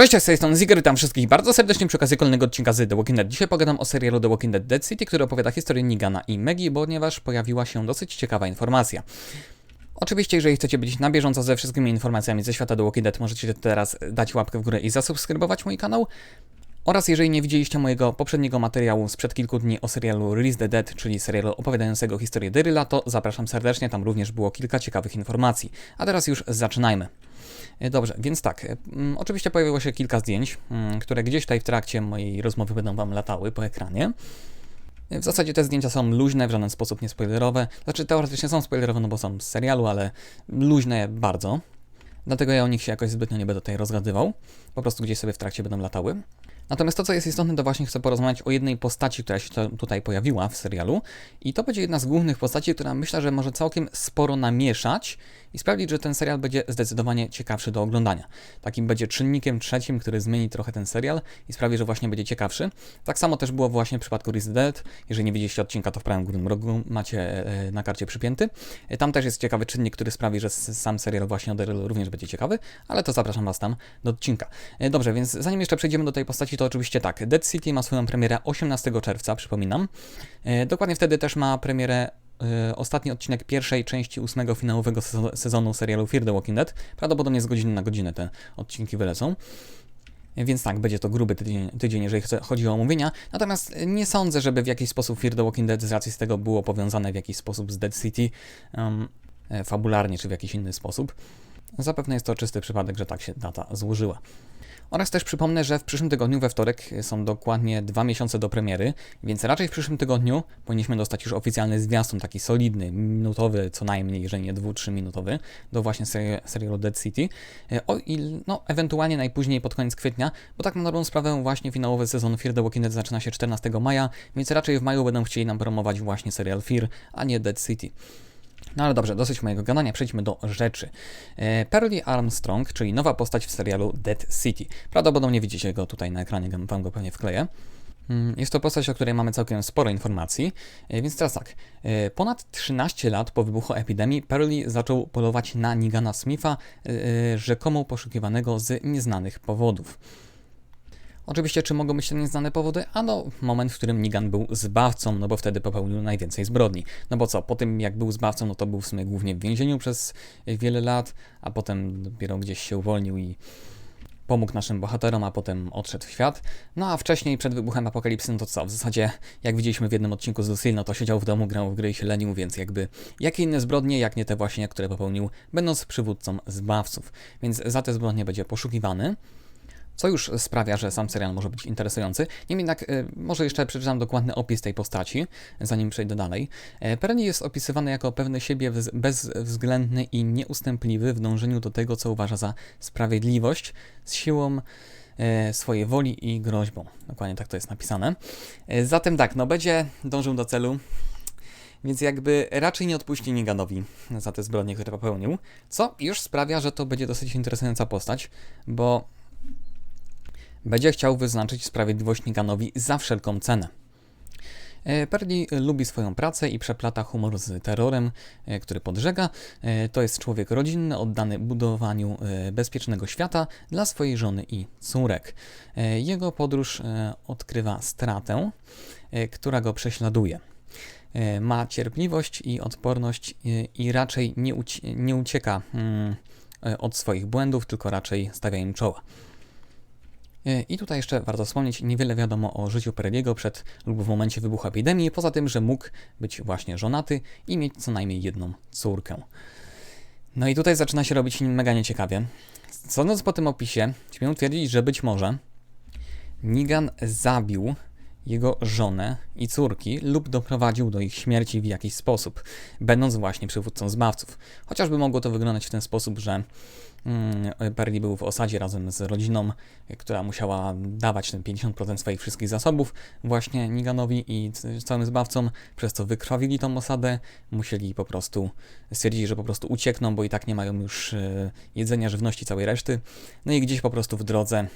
Cześć, z tej strony Ziger, witam wszystkich bardzo serdecznie przy okazji kolejnego odcinka z The Walking Dead. Dzisiaj pogadam o serialu The Walking Dead Dead City, który opowiada historię Nigana i Maggie, ponieważ pojawiła się dosyć ciekawa informacja. Oczywiście, jeżeli chcecie być na bieżąco ze wszystkimi informacjami ze świata The Walking Dead, możecie teraz dać łapkę w górę i zasubskrybować mój kanał. Oraz jeżeli nie widzieliście mojego poprzedniego materiału sprzed kilku dni o serialu Release the Dead, czyli serialu opowiadającego historię Daryla, to zapraszam serdecznie, tam również było kilka ciekawych informacji. A teraz już zaczynajmy. E, Dobrze, więc tak. e, Oczywiście pojawiło się kilka zdjęć, które gdzieś tutaj w trakcie mojej rozmowy będą Wam latały po ekranie. E, W zasadzie te zdjęcia są luźne, w żaden sposób nie spoilerowe. Znaczy teoretycznie są spoilerowe, no bo są z serialu, ale luźne bardzo. Dlatego ja o nich się jakoś zbytnio nie będę tutaj rozgadywał. Po prostu gdzieś sobie w trakcie będą latały. Natomiast to, co jest istotne, to właśnie chcę porozmawiać o jednej postaci, która się tutaj pojawiła w serialu. I to będzie jedna z głównych postaci, która myślę, że może całkiem sporo namieszać i sprawić, że ten serial będzie zdecydowanie ciekawszy do oglądania. Takim będzie czynnikiem trzecim, który zmieni trochę ten serial i sprawi, że właśnie będzie ciekawszy. Tak samo też było właśnie w przypadku Riz Dead. Jeżeli nie widzieliście odcinka, to w prawym górnym rogu macie e, na karcie przypięty. E, Tam też jest ciekawy czynnik, który sprawi, że sam serial właśnie o Darylu również będzie ciekawy, ale to zapraszam Was tam do odcinka. E, Dobrze, więc zanim jeszcze przejdziemy do tej postaci, to oczywiście tak. Dead City ma swoją premierę 18 czerwca, przypominam. E, Dokładnie wtedy też ma premierę e, ostatni odcinek pierwszej części ósmego finałowego sezo- sezonu serialu Fear the Walking Dead. Prawdopodobnie z godziny na godzinę te odcinki wylecą. Więc tak, będzie to gruby tydzień, tydzień jeżeli chodzi o omówienia. Natomiast nie sądzę, żeby w jakiś sposób Fear the Walking Dead z racji z tego było powiązane w jakiś sposób z Dead City, um, e, fabularnie czy w jakiś inny sposób. Zapewne jest to czysty przypadek, że tak się data złożyła. Oraz też przypomnę, że w przyszłym tygodniu, we wtorek, są dokładnie dwa miesiące do premiery, więc raczej w przyszłym tygodniu powinniśmy dostać już oficjalny zwiastun, taki solidny, minutowy co najmniej, jeżeli nie dwu, trzy minutowy, do właśnie seri- serialu Dead City. E, O il, no, ewentualnie najpóźniej pod koniec kwietnia, bo tak na dobrą sprawę właśnie finałowy sezon Fear the Walking Dead zaczyna się 14 maja, więc raczej w maju będą chcieli nam promować właśnie serial Fear, a nie Dead City. No ale dobrze, dosyć mojego gadania, przejdźmy do rzeczy. E, Pearly Armstrong, czyli nowa postać w serialu Dead City. Prawdopodobnie widzicie go tutaj na ekranie, wam go pewnie wkleję. Mm, Jest to postać, o której mamy całkiem sporo informacji, e, więc teraz tak. E, Ponad 13 lat po wybuchu epidemii Pearly zaczął polować na Nigana Smitha, rzekomo poszukiwanego z nieznanych powodów. Oczywiście, czy mogą być to nieznane powody? Ano, moment, w którym Nigan był zbawcą, no bo wtedy popełnił najwięcej zbrodni. No bo co, po tym jak był zbawcą, no to był w sumie głównie w więzieniu przez wiele lat, a potem dopiero gdzieś się uwolnił i pomógł naszym bohaterom, a potem odszedł w świat. No a wcześniej, przed wybuchem apokalipsy, no to co? W zasadzie, jak widzieliśmy w jednym odcinku z Lucille, no to siedział w domu, grał w gry i się lenił, więc jakby jakie inne zbrodnie, jak nie te właśnie, które popełnił, będąc przywódcą zbawców. Więc za te zbrodnie będzie poszukiwany co już sprawia, że sam serial może być interesujący. Niemniej jednak, y, może jeszcze przeczytam dokładny opis tej postaci, zanim przejdę dalej. E, Perni jest opisywany jako pewny siebie wz- bezwzględny i nieustępliwy w dążeniu do tego, co uważa za sprawiedliwość, z siłą e, swojej woli i groźbą. Dokładnie tak to jest napisane. E, Zatem tak, no będzie dążył do celu, więc jakby raczej nie odpuści Niganowi za te zbrodnie, które popełnił, co już sprawia, że to będzie dosyć interesująca postać, bo będzie chciał wyznaczyć sprawiedliwość Niganowi za wszelką cenę. E, Perli lubi swoją pracę i przeplata humor z terrorem, e, który podżega. E, To jest człowiek rodzinny, oddany budowaniu bezpiecznego świata dla swojej żony i córek. Jego podróż odkrywa stratę, która go prześladuje. Ma cierpliwość i odporność i raczej nie, uci- nie ucieka mm, od swoich błędów, tylko raczej stawia im czoła. E, I tutaj jeszcze warto wspomnieć, niewiele wiadomo o życiu Pereliego przed lub w momencie wybuchu epidemii, poza tym, że mógł być właśnie żonaty i mieć co najmniej jedną córkę. No i tutaj zaczyna się robić mega nieciekawie. Sądząc po tym opisie, śmiem twierdzić, że być może Nigan zabił jego żonę i córki lub doprowadził do ich śmierci w jakiś sposób, będąc właśnie przywódcą zbawców. Chociażby mogło to wyglądać w ten sposób, że mm, Perli był w osadzie razem z rodziną, która musiała dawać ten 50% swoich wszystkich zasobów właśnie Niganowi i całym zbawcom, przez co wykrwawili tą osadę, musieli po prostu stwierdzić, że po prostu uciekną, bo i tak nie mają już e, jedzenia, żywności, całej reszty. No i gdzieś po prostu w drodze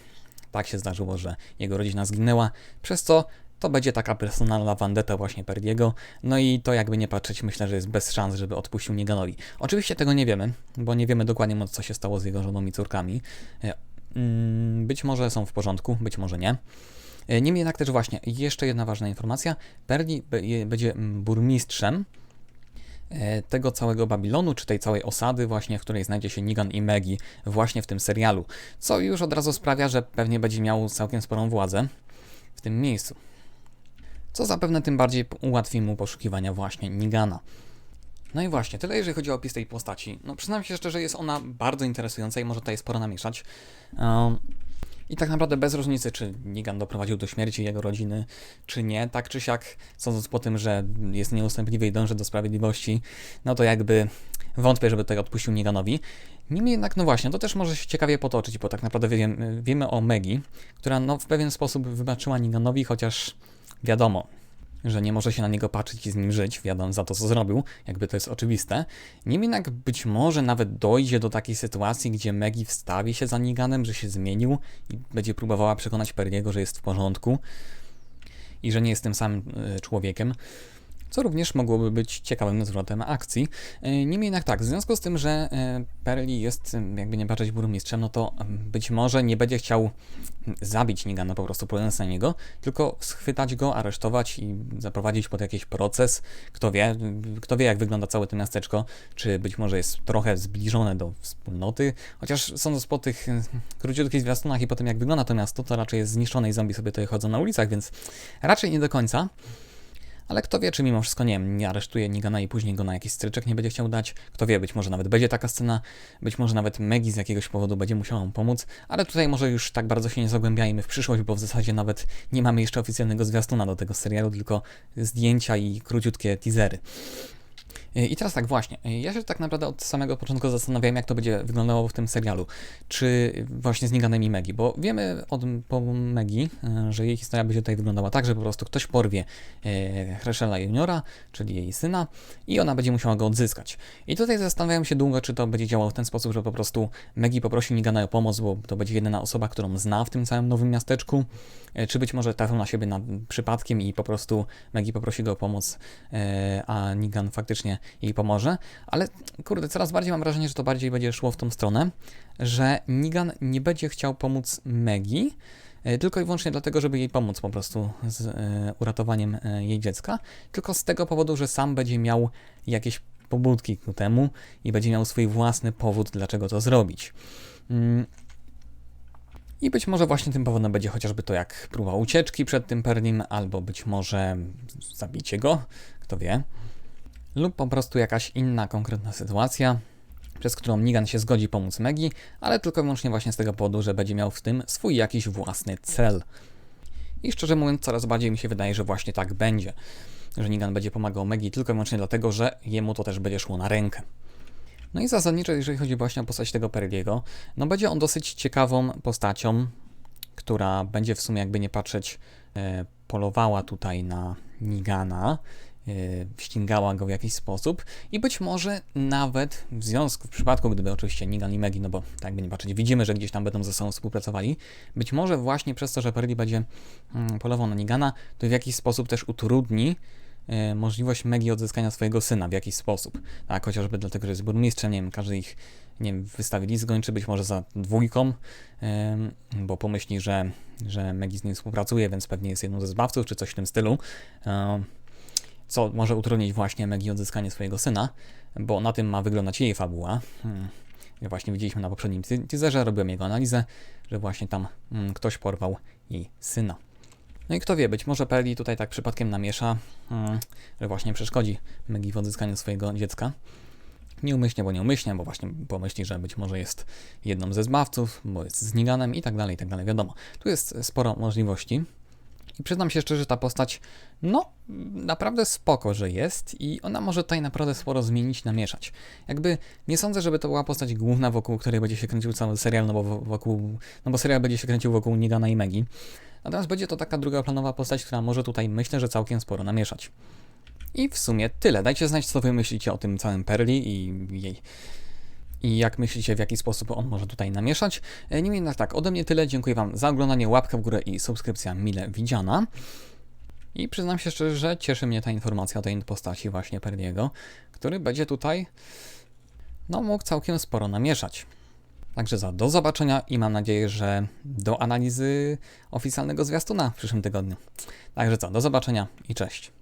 tak się zdarzyło, że jego rodzina zginęła, przez co to będzie taka personalna vendetta właśnie Perdiego. No i to jakby nie patrzeć, myślę, że jest bez szans, żeby odpuścił Neganowi. Oczywiście tego nie wiemy, bo nie wiemy dokładnie, co się stało z jego żoną i córkami. E, mm, być może są w porządku, być może nie. E, Niemniej jednak też właśnie, jeszcze jedna ważna informacja. Je- będzie burmistrzem tego całego Babilonu, czy tej całej osady właśnie, w której znajdzie się Nigan i Megi właśnie w tym serialu, co już od razu sprawia, że pewnie będzie miał całkiem sporą władzę w tym miejscu. Co zapewne tym bardziej ułatwi mu poszukiwania właśnie Nigana. No i właśnie, tyle jeżeli chodzi o opis tej postaci. No przyznam się szczerze, jest ona bardzo interesująca i może tutaj sporo namieszać. Um, I tak naprawdę bez różnicy, czy Nigan doprowadził do śmierci jego rodziny, czy nie, tak czy siak, sądząc po tym, że jest nieustępliwy i dąży do sprawiedliwości, no to jakby wątpię, żeby tutaj odpuścił Niganowi. Niemniej jednak, no właśnie, to też może się ciekawie potoczyć, bo tak naprawdę wiemy, wiemy o Megi, która no w pewien sposób wybaczyła Niganowi, chociaż wiadomo, że nie może się na niego patrzeć i z nim żyć, wiadomo za to, co zrobił, jakby to jest oczywiste. Niemniej jednak być może nawet dojdzie do takiej sytuacji, gdzie Megi wstawi się za Niganem, że się zmienił i będzie próbowała przekonać Perdiego, że jest w porządku i że nie jest tym samym y, człowiekiem. Co również mogłoby być ciekawym zwrotem akcji. Y, Niemniej jednak tak, w związku z tym, że y, Perli jest, jakby nie patrzeć, burmistrzem, no to być może nie będzie chciał zabić Nigana po prostu polując na niego, tylko schwytać go, aresztować i zaprowadzić pod jakiś proces. Kto wie, kto wie jak wygląda całe to miasteczko, czy być może jest trochę zbliżone do wspólnoty, chociaż sądząc po tych króciutkich zwiastunach i po tym jak wygląda to miasto, to raczej jest zniszczone i zombie sobie tutaj chodzą na ulicach, więc raczej nie do końca. Ale kto wie, czy mimo wszystko, nie nie aresztuje Nigana i później go na jakiś stryczek nie będzie chciał dać. Kto wie, być może nawet będzie taka scena, być może nawet Megi z jakiegoś powodu będzie musiała mu pomóc, ale tutaj może już tak bardzo się nie zagłębiajmy w przyszłość, bo w zasadzie nawet nie mamy jeszcze oficjalnego zwiastuna do tego serialu, tylko zdjęcia i króciutkie teasery. I teraz tak właśnie, ja się tak naprawdę od samego początku zastanawiałem, jak to będzie wyglądało w tym serialu. Czy właśnie z Niganem i Megi, bo wiemy od po Megi, e, że jej historia będzie tutaj wyglądała tak, że po prostu ktoś porwie e, Herschela Juniora, czyli jej syna, i ona będzie musiała go odzyskać. I tutaj zastanawiałem się długo, czy to będzie działało w ten sposób, że po prostu Megi poprosi Nigana o pomoc, bo to będzie jedyna osoba, którą zna w tym całym nowym miasteczku, e, czy być może trafią na siebie na przypadkiem i po prostu Megi poprosi go o pomoc, a Nigan faktycznie jej pomoże, ale kurde, coraz bardziej mam wrażenie, że to bardziej będzie szło w tą stronę, że Nigan nie będzie chciał pomóc Megi, e, tylko i wyłącznie dlatego, żeby jej pomóc po prostu z e, uratowaniem e, jej dziecka, tylko z tego powodu, że sam będzie miał jakieś pobudki ku temu i będzie miał swój własny powód, dlaczego to zrobić. Mm. I być może właśnie tym powodem będzie chociażby to jak próba ucieczki przed tym Perlim, albo być może zabicie go, kto wie lub po prostu jakaś inna konkretna sytuacja, przez którą Nigan się zgodzi pomóc Megi, ale tylko i wyłącznie właśnie z tego powodu, że będzie miał w tym swój jakiś własny cel. I szczerze mówiąc, coraz bardziej mi się wydaje, że właśnie tak będzie. Że Nigan będzie pomagał Megi tylko i wyłącznie dlatego, że jemu to też będzie szło na rękę. No i zasadniczo, jeżeli chodzi właśnie o postać tego Perliego, no będzie on dosyć ciekawą postacią, która będzie w sumie jakby nie patrzeć, e, polowała tutaj na Nigana, ścigała go w jakiś sposób i być może nawet w związku, w przypadku gdyby oczywiście Nigan i Megi, no bo tak by nie patrzeć, widzimy, że gdzieś tam będą ze sobą współpracowali, być może właśnie przez to, że Perli będzie mm, polował na Nigana, to w jakiś sposób też utrudni e, możliwość Megi odzyskania swojego syna w jakiś sposób, tak, chociażby dlatego, że jest burmistrzem, nie wiem, każdy ich nie wiem, wystawi list gończy, być może za dwójką, bo pomyśli, że, że Megi z nim współpracuje, więc pewnie jest jedną ze zbawców, czy coś w tym stylu. Co może utrudnić właśnie Megi odzyskanie swojego syna, bo na tym ma wyglądać jej fabuła. Hmm. Właśnie widzieliśmy na poprzednim te- teaserze, robiłem jego analizę, że właśnie tam mm, ktoś porwał jej syna. No i kto wie, być może Peli tutaj tak przypadkiem namiesza, mm, że właśnie przeszkodzi Megi w odzyskaniu swojego dziecka. Nieumyślnie, bo nieumyślnie, bo właśnie pomyśli, że być może jest jedną ze zbawców, bo jest z i tak dalej, i tak dalej, wiadomo. Tu jest sporo możliwości. I przyznam się szczerze, że ta postać, no, naprawdę spoko, że jest i ona może tutaj naprawdę sporo zmienić, namieszać. Jakby nie sądzę, żeby to była postać główna, wokół której będzie się kręcił cały serial, no bo wo- wokół, no bo serial będzie się kręcił wokół Nigana i Megi. Natomiast będzie to taka drugoplanowa postać, która może tutaj, myślę, że całkiem sporo namieszać. I w sumie tyle. Dajcie znać, co wy myślicie o tym całym Perli i jej i jak myślicie, w jaki sposób on może tutaj namieszać. E, Niemniej jednak tak, ode mnie tyle. Dziękuję Wam za oglądanie, łapkę w górę i subskrypcja mile widziana. I przyznam się szczerze, że cieszy mnie ta informacja o tej postaci właśnie Perliego, który będzie tutaj, no mógł całkiem sporo namieszać. Także co, do zobaczenia i mam nadzieję, że do analizy oficjalnego zwiastuna w przyszłym tygodniu. Także co, do zobaczenia i cześć.